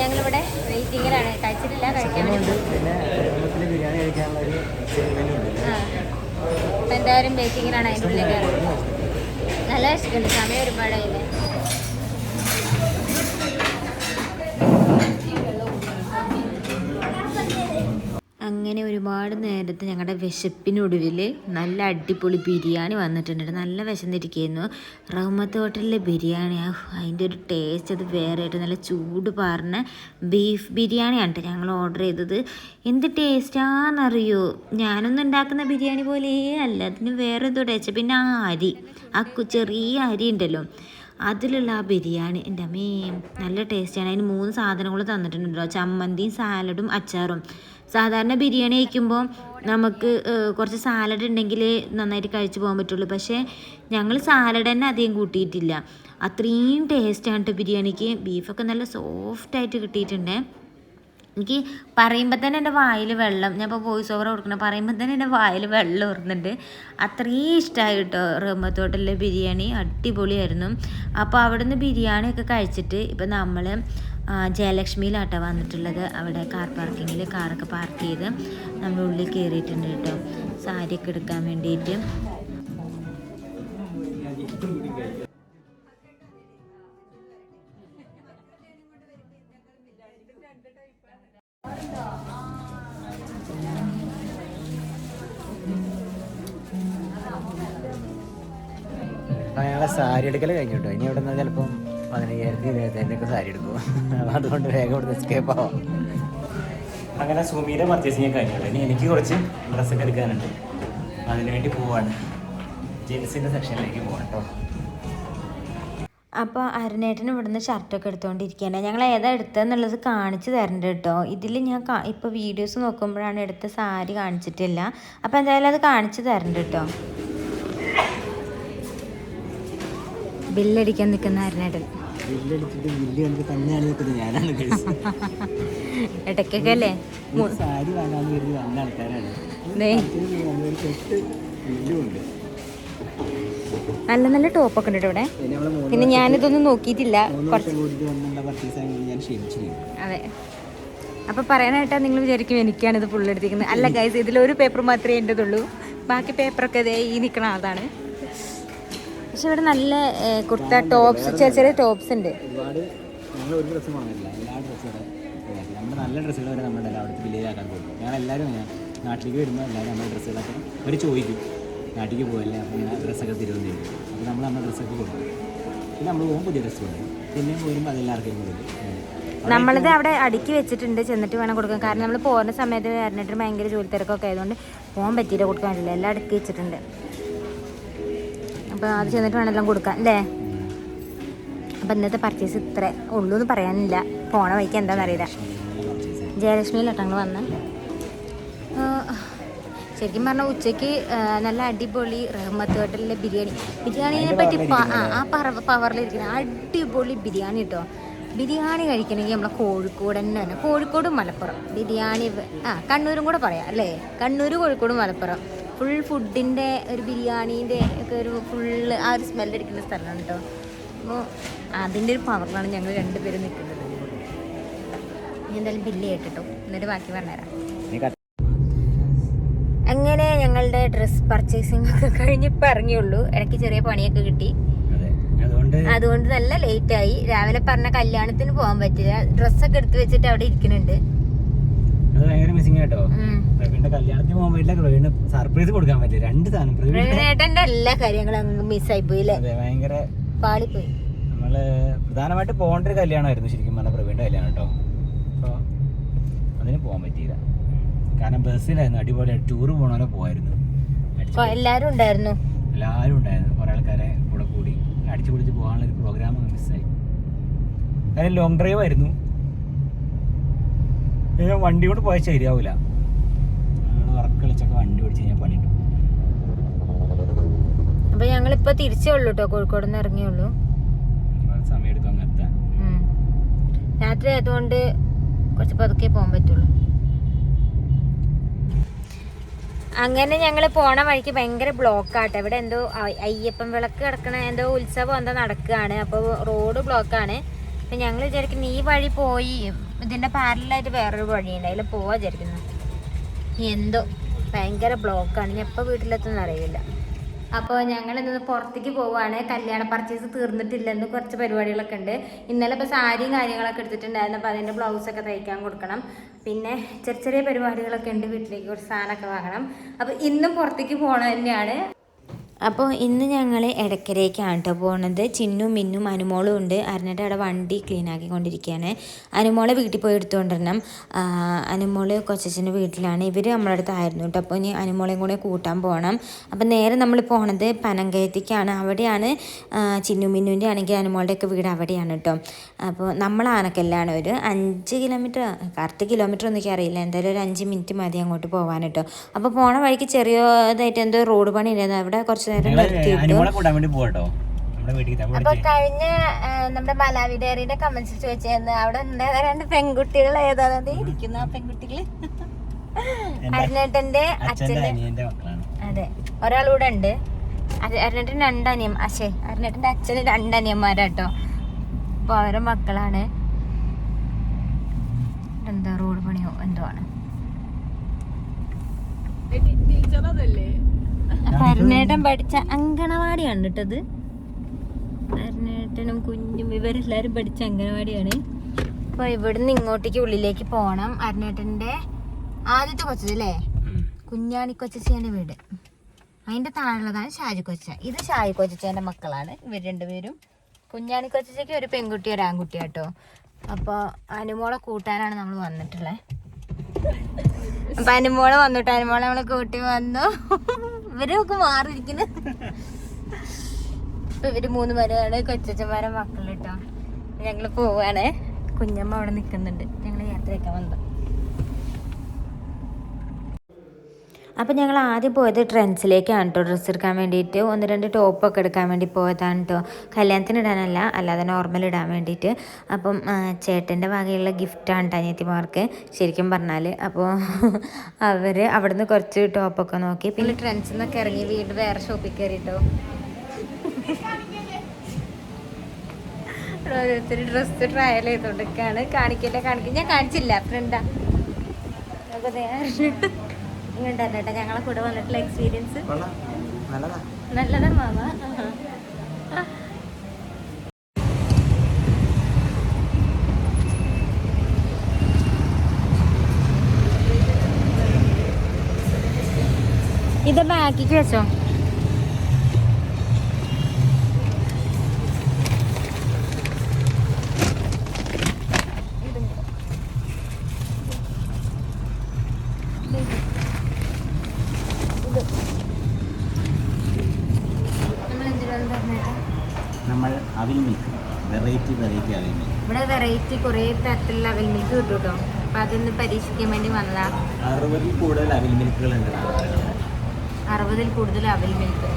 ഞങ്ങളിവിടെ വെയിറ്റിങ്ങിലാണ് കഴിച്ചിട്ടില്ല. കഴിക്കാൻ വേണ്ടി എന്തായാലും ബേക്കിങ്ങിനാണ് അതിന്റെ ഉള്ളിൽ കയറുന്നത്. നല്ല വിശക്കുണ്ട് സമയം ഒരുപാടായില്ലേ? അങ്ങനെ ഒരുപാട് നേരത്തെ ഞങ്ങളുടെ വിശപ്പിനൊടുവിൽ നല്ല അടിപൊളി ബിരിയാണി വന്നിട്ടുണ്ട് നല്ല വിശന്നിരിക്കുന്നു റഹ്മത്ത് ഹോട്ടലിലെ ബിരിയാണി അതിന്റെ ഒരു ടേസ്റ്റ് അത് വേറെ ആയിട്ട് നല്ല ചൂട് പാർന്ന ബീഫ് ബിരിയാണിയാണ് ഞങ്ങൾ ഓർഡർ ചെയ്തത്. എന്ത് ടേസ്റ്റാണെന്നറിയോ ഞാനൊന്നും ഉണ്ടാക്കുന്ന ബിരിയാണി പോലെയേ അല്ല. അതിന് വേറെ എന്തോ ടേസ്റ്റ് പിന്നെ ആ അരി ആ ചെറിയ അരി ഉണ്ടല്ലോ. അതിലുള്ള ആ ബിരിയാണി എന്റെ അമ്മേ നല്ല ടേസ്റ്റാണ് അതിന് മൂന്ന് സാധനങ്ങൾ തന്നിട്ടുണ്ടല്ലോ. ചമ്മന്തിയും സാലഡും അച്ചാറും. സാധാരണ ബിരിയാണി കഴിക്കുമ്പോൾ നമുക്ക് കുറച്ച് സാലഡ് ഉണ്ടെങ്കിൽ നന്നായിട്ട് കഴിച്ചു പോകാൻ പറ്റുള്ളൂ. പക്ഷേ ഞങ്ങൾ സാലഡ് തന്നെ അധികം കൂട്ടിയിട്ടില്ല. അത്രയും ടേസ്റ്റാണ് കേട്ടോ ബിരിയാണിക്ക്. ബീഫൊക്കെ നല്ല സോഫ്റ്റായിട്ട് കിട്ടിയിട്ടുണ്ട്. എനിക്ക് പറയുമ്പോൾ തന്നെ എന്റെ വായിൽ വെള്ളം ഞാൻ ഇപ്പോൾ വോയിസ് ഓവർ കൊടുക്കണം പറയുമ്പോൾ തന്നെ എന്റെ വായിൽ വെള്ളം ഓർന്നുണ്ട് അത്രയും ഇഷ്ടമായി കേട്ടോ റഹ്മത്ത് ഹോട്ടലിലെ ബിരിയാണി. അടിപൊളിയായിരുന്നു. അപ്പോൾ അവിടുന്ന് ബിരിയാണിയൊക്കെ കഴിച്ചിട്ട് ഇപ്പം നമ്മൾ ജയലക്ഷ്മിയിലാട്ടോ വന്നിട്ടുള്ളത്. അവിടെ കാർ പാർക്കിങ്ങിൽ കാറൊക്കെ പാർക്ക് ചെയ്ത് നമ്മൾ ഉള്ളിൽ കയറിയിട്ടുണ്ട് കേട്ടോ. സാരിയൊക്കെ എടുക്കാൻ വേണ്ടിയിട്ട്. സാരി എടുക്കൽ കഴിഞ്ഞു കേട്ടോ. ഇനി എവിടെ നിന്ന് ചിലപ്പം? പതിനയ്യായിരത്തി ഇരുപത്തിയഞ്ചൊക്കെ ഒക്കെ സാരി എടുക്കും. അതുകൊണ്ട് വേഗം ഇവിടെ എസ്കേപ്പ് ആവാം. അങ്ങനെ സുമിയുടെ പർച്ചേസിങ് കഴിഞ്ഞു. കേട്ടോ ഇനി എനിക്ക് കുറച്ച് ഡ്രസ്സൊക്കെ എടുക്കാനുണ്ട്. അതിനുവേണ്ടി പോവാണ്. ജീൻസിന്റെ സെക്ഷനിലേക്ക് പോവാണ് കേട്ടോ അപ്പോൾ അരുണേട്ടൻ ഇവിടുന്ന് ഷർട്ടൊക്കെ എടുത്തുകൊണ്ടിരിക്കുകയാണ് ഞങ്ങൾ ഏതാ എടുത്തതെന്നുള്ളത് കാണിച്ചു തരണ്ട് കേട്ടോ ഇതിൽ ഞാൻ കാ ഇപ്പോൾ വീഡിയോസ് നോക്കുമ്പോഴാണ് എടുത്ത സാരി കാണിച്ചിട്ടില്ല. അപ്പോൾ എന്തായാലും അത് കാണിച്ചു തരണ്ട് കേട്ടോ ബില്ലടിക്കാൻ നിൽക്കുന്ന അരുണേട്ടൻ. ബില്ലടിച്ചിട്ട് ബില്ല് കണ്ടിട്ട് തന്നെയാണ് നിൽക്കുന്നത്. ഞാനാണ് ഇടയ്ക്കൊക്കെ അല്ലേ സാരി വാങ്ങാൻ കരുതി വന്ന ആൾക്കാരാണ്. ദേ, ഒരു സെറ്റ് ഉണ്ട് നല്ല നല്ല ടോപ്പൊക്കെ ഉണ്ട് ഇവിടെ. പിന്നെ ഞാനിതൊന്നും നോക്കിയിട്ടില്ല. അതെ. അപ്പൊ പറയാനായിട്ടാ നിങ്ങൾ വിചാരിക്കും എനിക്കാണ് ഇത് ഫുൾ എടുത്തിരിക്കുന്നത്. അല്ല ഗൈസ് ഇതിലൊരു പേപ്പർ മാത്രമേ എന്റെതുള്ളൂ. ബാക്കി പേപ്പറൊക്കെ ദേ ഈ നിൽക്കണ അതാണ് പക്ഷെ ഇവിടെ നല്ല കുർത്ത ടോപ്സ് ചെറിയ ചെറിയ ടോപ്സ് ഉണ്ട്. ഒരുപാട് ഞങ്ങൾ ഒരു ഡ്രസ്സ് വാങ്ങില്ല എല്ലാ ഡ്രസ്സുകളും നമ്മുടെ നല്ല ഡ്രസ്സുകൾ വരെ നമ്മുടെ അവിടുത്തെ വില്ലേജാക്കാൻ പോകും. ഞങ്ങൾ എല്ലാവരും നാട്ടിലേക്ക് വരുമ്പോൾ എല്ലാവരും നമ്മുടെ ഡ്രസ്സുകളൊക്കെ അവർ ചോദിക്കും. നാട്ടിലേക്ക് പോകല്ലേ അപ്പോൾ ഇങ്ങനെ ഡ്രസ്സൊക്കെ തിരുവനന്തപുരം അപ്പോൾ നമ്മൾ നമ്മുടെ ഡ്രസ്സൊക്കെ കൊടുക്കും. പിന്നെ നമ്മൾ പോകുമ്പോൾ പുതിയ ഡ്രസ്സ് കൊടുക്കും പിന്നെയും പോരുമ്പോൾ അതെല്ലാവർക്കും കൊടുക്കും. നമ്മളിത് അവിടെ അടുക്കി വെച്ചിട്ടുണ്ട് ചെന്നിട്ട് വേണം കൊടുക്കാൻ. കാരണം നമ്മൾ പോകുന്ന സമയത്ത് വരണിട്ട് ഭയങ്കര ജോലി തിരക്കൊക്കെ ആയതുകൊണ്ട് പോകാൻ പറ്റിയില്ല കൊടുക്കാൻ പറ്റില്ല എല്ലാം അടുക്കി വെച്ചിട്ടുണ്ട്. അപ്പോൾ അത് ചെന്നിട്ട് വേണം എല്ലാം കൊടുക്കാൻ അല്ലേ? അപ്പം ഇന്നത്തെ പർച്ചേസ് ഇത്ര ഉള്ളൂ എന്ന് പറയാനില്ല. പോണ വഴിക്ക് എന്താണെന്നറിയില്ല ജയലക്ഷ്മി ലട്ടങ്ങൾ വന്ന്? ശരിക്കും പറഞ്ഞാൽ ഉച്ചയ്ക്ക് നല്ല അടിപൊളി റഹ്മത്ത് ഹോട്ടലിലെ ബിരിയാണി. ബിരിയാണിനെ പറ്റി ആ ആ പറ പവറിലിരിക്കുന്ന അടിപൊളി ബിരിയാണി കേട്ടോ ബിരിയാണി കഴിക്കണമെങ്കിൽ നമ്മളെ കോഴിക്കോട് തന്നെ തന്നെ കോഴിക്കോടും മലപ്പുറം. ബിരിയാണി ആ കണ്ണൂരും കൂടെ പറയാം അല്ലേ? കണ്ണൂർ കോഴിക്കോടും മലപ്പുറം. ഫുൾ ഫുഡിന്റെ ഒരു ബിരിയാണീന്റെ ഒക്കെ ഒരു ഫുള്ള് ആ ഒരു സ്മെല്ലടിക്കുന്ന സ്ഥലമാണ് കേട്ടോ അപ്പോൾ അതിന്റെ ഒരു പവറിലാണ് ഞങ്ങൾ രണ്ടുപേരും നിൽക്കുന്നത് ഇനി എന്തായാലും ബില്ല് കേട്ടോ എന്നിട്ട് ബാക്കി പറഞ്ഞുതരാം. അങ്ങനെ ഞങ്ങളുടെ ഡ്രസ് പർച്ചേസിങ് ഒക്കെ കഴിഞ്ഞ് ഇറങ്ങിയുള്ളൂ. ഇടയ്ക്ക് ചെറിയ പണിയൊക്കെ കിട്ടി. അതുകൊണ്ട് നല്ല ലേറ്റായി രാവിലെ പറഞ്ഞ കല്യാണത്തിന് പോകാൻ പറ്റില്ല. ഡ്രസ്സൊക്കെ എടുത്തു വെച്ചിട്ട് അവിടെ ഇരിക്കുന്നുണ്ട്. അത് ഭയങ്കര മിസ്സിംഗ് കേട്ടോ. പ്രവീണിന്റെ കല്യാണത്തിന് പോകാൻ പറ്റില്ല പ്രവീണ് സർപ്രൈസ് കൊടുക്കാൻ പറ്റില്ല. രണ്ട് സാധനം. പ്രവീണേട്ടന്റെ എല്ലാ കാര്യങ്ങളും അങ്ങ് മിസ്സായി പോയി അല്ലേ? അതെ ഭയങ്കര പാളിപ്പോയി. നമ്മൾ പ്രധാനമായിട്ട് പോകേണ്ട ഒരു കല്യാണമായിരുന്നു ശരിക്കും പറഞ്ഞ പ്രവീണിന്റെ കല്യാണം കേട്ടോ. അപ്പോൾ അതിന് പോകാൻ പറ്റിയില്ല. കാരണം ബസ്സിലായിരുന്നു അടിപൊളി ടൂറ് പോകണ പോയായിരുന്നു എല്ലാരും ഉണ്ടായിരുന്നു? എല്ലാവരും ഉണ്ടായിരുന്നു. കുറെ ആൾക്കാരെ കൂടെ കൂടി. അടിച്ചു പൊളിച്ച് പോകാനുള്ള ഒരു പ്രോഗ്രാം മിസ്സായി കാര്യം ലോങ് ഡ്രൈവ് ആയിരുന്നു. വണ്ടി കൊണ്ട് പോയാൽ ശരിയാവില്ല കളിച്ചൊക്കെ വണ്ടി ഓടിച്ച് കഴിഞ്ഞാൽ പണി അപ്പൊ ഞങ്ങളിപ്പോ തിരിച്ചേ ഉള്ളൂ കേട്ടോ കോഴിക്കോട് നിന്ന് ഇറങ്ങിയുള്ളൂ രാത്രി ആയതുകൊണ്ട് കുറച്ച് പതുക്കെ പോകാൻ പറ്റുള്ളൂ. അങ്ങനെ ഞങ്ങൾ പോണ വഴിക്ക് ഭയങ്കര ബ്ലോക്കാട്ടെ. ഇവിടെ എന്തോ അയ്യപ്പൻ വിളക്ക് കിടക്കണ എന്തോ ഉത്സവം എന്തോ നടക്കുകയാണ്. അപ്പോൾ റോഡ് ബ്ലോക്കാണ്. അപ്പം ഞങ്ങൾ വിചാരിക്കുന്നു ഈ വഴി പോയി ഇതിന്റെ പാരലായിട്ട് വേറൊരു വഴിയുണ്ട്. അതിൽ പോവാ വിചാരിക്കുന്നു. എന്തോ ഭയങ്കര ബ്ലോക്കാണ് ഞാൻ എപ്പോൾ വീട്ടിലെത്തുന്ന അറിയില്ല. അപ്പോൾ ഞങ്ങൾ ഇന്ന് പുറത്തേക്ക് പോവാണ്. കല്യാണ പർച്ചേസ് തീർന്നിട്ടില്ലെന്ന് കുറച്ച് പരിപാടികളൊക്കെ ഉണ്ട്. ഇന്നലെ ഇപ്പോൾ സാരിയും കാര്യങ്ങളൊക്കെ എടുത്തിട്ടുണ്ടായിരുന്നു. അപ്പോൾ അതിന്റെ ബ്ലൗസൊക്കെ തയ്ക്കാൻ കൊടുക്കണം. പിന്നെ ചെറിയ ചെറിയ പരിപാടികളൊക്കെ ഉണ്ട്. വീട്ടിലേക്ക് കുറച്ച് സാധനമൊക്കെ വാങ്ങണം. അപ്പോൾ ഇന്നും പുറത്തേക്ക് പോകണം തന്നെയാണ്. അപ്പോൾ ഇന്ന് ഞങ്ങൾ ഇടക്കരേക്കാണ് കേട്ടോ പോണത്. ചിന്നും മിന്നും അനുമോളും ഉണ്ട്. അറിഞ്ഞിട്ട് അവിടെ വണ്ടി ക്ലീൻ ആക്കിക്കൊണ്ടിരിക്കുകയാണ് അനുമോളെ വീട്ടിൽ പോയി എടുത്തുകൊണ്ടിരണം അനുമോൾ കൊച്ചച്ഛന്റെ വീട്ടിലാണ്. ഇവർ നമ്മുടെ അടുത്തായിരുന്നു കേട്ടോ. അപ്പോൾ ഇനി അനുമോളെയും കൂടെ കൂട്ടാൻ പോകണം അപ്പോൾ നേരെ നമ്മൾ പോണത് പനങ്കയത്തേക്കാണ് അവിടെയാണ് ചിന്നു മിന്നുവിന്റെ ആണെങ്കിൽ അനുമോളുടെയൊക്കെ വീട് അവിടെയാണ് കേട്ടോ. അപ്പോൾ നമ്മൾ ആനക്കല്ലാണ് ഒരു അഞ്ച് കിലോമീറ്റർ കറക്റ്റ് കിലോമീറ്റർ ഒന്നും അറിയില്ല. എന്തായാലും ഒരു അഞ്ച് മിനിറ്റ് മതി അങ്ങോട്ട് പോകാൻ അപ്പോൾ പോണ വഴിക്ക് ചെറിയതായിട്ട് എന്തോ റോഡ് പണി ഉണ്ടായിരുന്നു അവിടെ കുറച്ച് നേരം ഞങ്ങൾ നിർത്തിയിട്ടു. അപ്പൊ കഴിഞ്ഞ നമ്മുടെ മലാവി ഡയറിയുടെ കമന്റ്സ് ചോദിച്ചായിരുന്നു അവിടെ ഉണ്ടായ രണ്ട് പെൺകുട്ടികൾ ഏതാണ്? ഇരിക്കുന്ന ആ പെൺകുട്ടികൾ. അരുണേട്ടന്റെ അച്ഛന്റെ അനിയന്റെ മക്കളാണ്. അതെ ഒരാളൂടെ ഉണ്ട്. അരുണേട്ടൻ രണ്ടനിയം അശേ അരുണേട്ടന്റെ അച്ഛന് രണ്ടനിയന്മാരാട്ടോ. അപ്പൊ അവരെ മക്കളാണ്. എന്താ റോഡ് പണിയോ? എന്തോ ആണ്. അപ്പൊ അരുണേട്ടൻ പഠിച്ച അങ്കണവാടിയാണ് കേട്ടത് പരനേട്ടനും കുഞ്ഞും ഇവരെല്ലാരും പഠിച്ച അങ്കണവാടിയാണ്. അപ്പൊ ഇവിടുന്ന് ഇങ്ങോട്ടേക്ക് ഉള്ളിലേക്ക് പോണം. അരനേട്ടന്റെ ആദ്യത്തെ കൊച്ചത് അല്ലേ. കുഞ്ഞാണി കൊച്ചച്ചേന്റെ വീട്. അതിന്റെ താഴെയുള്ളതാണ് ഷാജി കൊച്ച. ഇത് ഷാജി കൊച്ചച്ചേന്റെ മക്കളാണ് ഇവർ രണ്ടുപേരും. കുഞ്ഞാണി കൊച്ചച്ചയ്ക്ക് ഒരു പെൺകുട്ടി ഒരു ആൺകുട്ടി കേട്ടോ അപ്പോൾ അനുമോളെ കൂട്ടാനാണ് നമ്മൾ വന്നിട്ടുള്ളത് അപ്പൊ അനുമോളെ വന്നിട്ട് അനുമോളെ നമ്മളെ കൂട്ടി വന്നു. ഇവരൊക്കെ മാറിയിരിക്കുന്നു. ഇപ്പൊ ഇവർ മൂന്ന് പേരാണ്. കൊച്ചച്ചന്മാരെ മക്കളിട്ടോ ഞങ്ങൾ പോവാണ്. കുഞ്ഞമ്മ അവിടെ നിക്കുന്നുണ്ട്. ഞങ്ങൾ യാത്രയൊക്കെ വന്നത് അപ്പോൾ ഞങ്ങൾ ആദ്യം പോയത് ട്രെൻഡ്സിലേക്കാണ് കേട്ടോ ഡ്രസ്സ് എടുക്കാൻ വേണ്ടിയിട്ട്. ഒന്ന് രണ്ട് ടോപ്പൊക്കെ എടുക്കാൻ വേണ്ടി പോയതാണ് കേട്ടോ കല്യാണത്തിന് ഇടാനല്ല അല്ലാതെ നോർമൽ ഇടാൻ വേണ്ടിയിട്ട്. അപ്പം ചേട്ടന്റെ വകയുള്ള ഗിഫ്റ്റാണ് കേട്ടോ അനിയത്തിമാർക്ക്. ശരിക്കും പറഞ്ഞാൽ അപ്പോൾ *laughs* അവർ അവിടുന്ന് കുറച്ച് ടോപ്പൊക്കെ നോക്കി. പിന്നെ ട്രെൻഡ്സിൽ നിന്നൊക്കെ ഇറങ്ങി വീണ്ടും വേറെ ഷോപ്പിൽ കയറിയിട്ടോ *laughs* ഓരോരുത്തർ ഡ്രസ്സ് ട്രയൽ ചെയ്തോണ്ടൊക്കെയാണ് കാണിക്കില്ല കാണിക്കില്ല ഞാൻ കാണിച്ചില്ല ഫ്രണ്ടാ ഇങ്ങോട്ടേട്ടാ ഞങ്ങളെ കൂടെ വന്നിട്ടുള്ള എക്സ്പീരിയൻസ് നല്ലതാ. മാമ. ഇത് ബാക്കിക്ക് വെച്ചോ? അവൽ മിൽക്ക് കിട്ടും കേട്ടോ അപ്പം അതൊന്ന് പരീക്ഷിക്കാൻ വേണ്ടി വന്നതാ. അറുപതിൽ കൂടുതൽ അവിൽ മിൽക്കുകളുണ്ട്. അറുപതിൽ കൂടുതൽ അവൽ മിൽക്ക്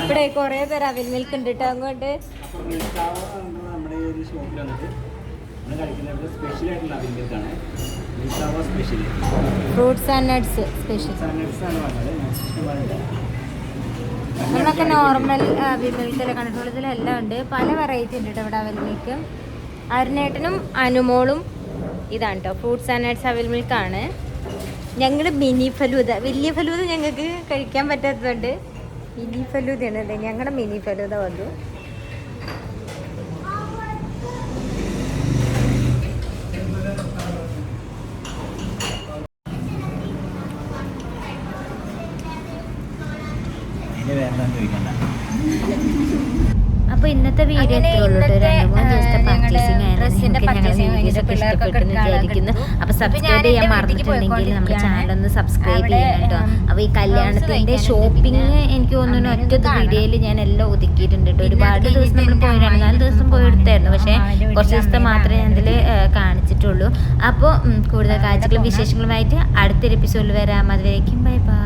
ഇവിടെ കൊറേ പേര് അവൽ മിൽക്ക് ഉണ്ട് കേട്ടോ അങ്ങോട്ട്. നമ്മുടെ ഈ ഒരു ഷോപ്പിൽ വന്നിട്ട് നമ്മൾ കഴിക്കുന്നത് സ്പെഷ്യൽ ആയിട്ടുള്ള special fruits and nuts special ആണ് പറഞ്ഞത് സിസ്റ്റം നമ്മൾ നമ്മളൊക്കെ നോർമൽ വിമൽക്കല കണ്ടിട്ടുള്ള ഇതിലെല്ലാം ഉണ്ട്. പല വെറൈറ്റി ഉണ്ട് കേട്ടോ ഇവിടെ അവൽ മിൽക്ക് അരുണേട്ടനും അനുമോളും ഇതാണ് കേട്ടോ ഫ്രൂട്ട്സ് ആൻഡ് നട്ട്സ് അവൽ മിൽക്കാണ് ഞങ്ങൾ മിനി ഫലൂത വലിയ ഫലൂത ഞങ്ങൾക്ക് കഴിക്കാൻ പറ്റാത്തതുകൊണ്ട് മിനി ഫലൂതയാണ് അല്ലേ ഞങ്ങളുടെ മിനി ഫലൂത വന്നു അതിന് വേറെ എന്താ ചോദിക്കണ്ട അപ്പോൾ ഇന്നത്തെ വീഡിയോ അങ്ങനെ എത്രയുള്ളൂ കേട്ടോ. ഇന്നത്തെ, രണ്ട് മൂന്ന് ദിവസത്തെ ആ, ഞങ്ങൾ പർച്ചേസിംഗ് ആയിരുന്നു ഡ്രസ്സിന്റെ നിങ്ങൾക്ക് ഞങ്ങളുടെ purchasing പിള്ളേർക്കൊക്കെ വിചാരിക്കുന്നു. അപ്പോൾ സബ്സ്ക്രൈബ് ചെയ്യാൻ മറന്നിട്ടുണ്ടെങ്കിൽ നമ്മുടെ ചാനൽ ഒന്ന് സബ്സ്ക്രൈബ് ചെയ്യണം കേട്ടോ അപ്പോൾ ഈ കല്യാണത്തിന്റെ ഷോപ്പിംഗ് എനിക്ക് തോന്നുന്നു ഒറ്റ വീഡിയോയിൽ ഞാൻ എല്ലാം ഒതുക്കിയിട്ടുണ്ട് കേട്ടോ ഒരുപാട് ദിവസം നമ്മൾ പോയി രണ്ട് നാല് ദിവസം പോയി എടുത്തായിരുന്നു. പക്ഷേ കുറച്ച് ദിവസത്തെ മാത്രമേ ഞാൻ ഇതിൽ കാണിച്ചിട്ടുള്ളൂ. അപ്പോൾ കൂടുതൽ കാഴ്ചകളും. വിശേഷങ്ങളുമായിട്ട് അടുത്തൊരു എപ്പിസോഡിൽ വരാം. അതുവരേക്കും ബൈ ബൈ